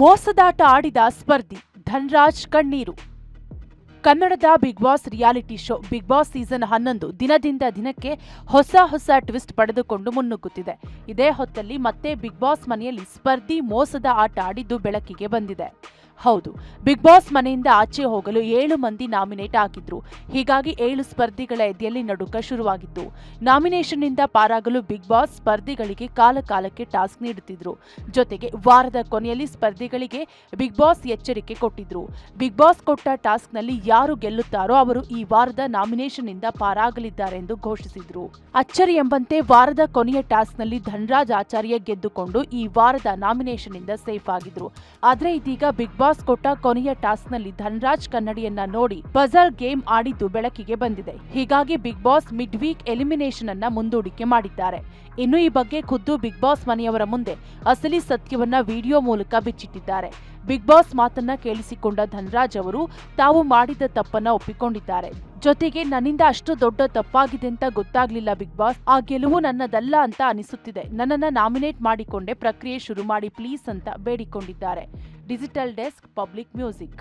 ಮೋಸದಾಟ ಆಡಿದ ಸ್ಪರ್ಧಿ ಧನ್ರಾಜ್ ಕಣ್ಣೀರು. ಕನ್ನಡದ Bigg Boss reality show Bigg Boss season ಹನ್ನೊಂದು ದಿನದಿಂದ ದಿನಕ್ಕೆ ಹೊಸ ಹೊಸ ಟ್ವಿಸ್ಟ್ ಪಡೆದುಕೊಂಡು ಮುನ್ನುಗ್ಗುತ್ತಿದೆ. ಇದೇ ಹೊತ್ತಲ್ಲಿ ಮತ್ತೆ ಬಿಗ್ ಬಾಸ್ ಮನೆಯಲ್ಲಿ ಸ್ಪರ್ಧಿ ಮೋಸದ ಆಟ ಆಡಿದ್ದು ಬೆಳಕಿಗೆ ಬಂದಿದೆ. ಹೌದು. ಬಿಗ್ ಬಾಸ್ ಮನೆಯಿಂದ ಆಚೆ ಹೋಗಲು ಏಳು ಮಂದಿ ನಾಮಿನೇಟ್ ಆಗಿದ್ರು. ಹೀಗಾಗಿ ಏಳು ಸ್ಪರ್ಧಿಗಳ ಎದೆಯಲ್ಲಿ ನಡುಕ ಶುರುವಾಗಿತ್ತು. ನಾಮಿನೇಷನ್ನಿಂದ ಪಾರಾಗಲು ಬಿಗ್ ಬಾಸ್ ಸ್ಪರ್ಧಿಗಳಿಗೆ ಕಾಲಕಾಲಕ್ಕೆ ಟಾಸ್ಕ್ ನೀಡುತ್ತಿದ್ರು. ಜೊತೆಗೆ ವಾರದ ಕೊನೆಯಲ್ಲಿ ಸ್ಪರ್ಧಿಗಳಿಗೆ ಬಿಗ್ ಬಾಸ್ ಎಚ್ಚರಿಕೆ ಕೊಟ್ಟಿದ್ರು. ಬಿಗ್ ಬಾಸ್ ಕೊಟ್ಟ ಟಾಸ್ಕ್ನಲ್ಲಿ ಯಾರು ಗೆಲ್ಲುತ್ತಾರೋ ಅವರು ಈ ವಾರದ ನಾಮಿನೇಷನ್ನಿಂದ ಪಾರಾಗಲಿದ್ದಾರೆ ಎಂದು ಘೋಷಿಸಿದ್ರು. ಅಚ್ಚರಿ ಎಂಬಂತೆ ವಾರದ ಕೊನೆಯ ಟಾಸ್ಕ್ನಲ್ಲಿ ಧನ್ರಾಜ್ ಆಚಾರ್ಯ ಗೆದ್ದುಕೊಂಡು ಈ ವಾರದ ನಾಮಿನೇಷನ್ನಿಂದ ಸೇಫ್ ಆಗಿದ್ರು. ಆದರೆ ಇದೀಗ ಬಿಗ್ ಬಾಸ್ ಕೊಟ್ಟ ಕೊನೆಯ ಟಾಸ್ನಲ್ಲಿ ಧನ್ರಾಜ್ ಕನ್ನಡಿಯನ್ನ ನೋಡಿ ಬಜರ್ ಗೇಮ್ ಆಡಿದ್ದು ಬೆಳಕಿಗೆ ಬಂದಿದೆ. ಹೀಗಾಗಿ Bigg Boss mid week elimination ಅನ್ನ ಮುಂದೂಡಿಕೆ ಮಾಡಿದ್ದಾರೆ. ಇನ್ನು ಈ ಬಗ್ಗೆ ಖುದ್ದು ಬಿಗ್ ಬಾಸ್ ಮನೆಯವರ ಮುಂದೆ ಅಸಲಿ ಸತ್ಯವನ್ನ ವಿಡಿಯೋ ಮೂಲಕ ಬಿಚ್ಚಿಟ್ಟಿದ್ದಾರೆ. ಬಿಗ್ ಬಾಸ್ ಮಾತನ್ನ ಕೇಳಿಸಿಕೊಂಡ ಧನ್ರಾಜ್ ಅವರು ತಾವು ಮಾಡಿದ ತಪ್ಪನ್ನ ಒಪ್ಪಿಕೊಂಡಿದ್ದಾರೆ. ಜೊತೆಗೆ ನನ್ನಿಂದ ಅಷ್ಟು ದೊಡ್ಡ ತಪ್ಪಾಗಿದೆ ಅಂತ ಗೊತ್ತಾಗ್ಲಿಲ್ಲ ಬಿಗ್ ಬಾಸ್. ಆ ಗೆಲುವು ನನ್ನದಲ್ಲ ಅಂತ ಅನಿಸುತ್ತಿದೆ. ನನ್ನನ್ನ ನಾಮಿನೇಟ್ ಮಾಡಿಕೊಂಡೆ ಪ್ರಕ್ರಿಯೆ ಶುರು ಮಾಡಿ ಪ್ಲೀಸ್ ಅಂತ ಬೇಡಿಕೊಂಡಿದ್ದಾರೆ. Digital desk Public Music.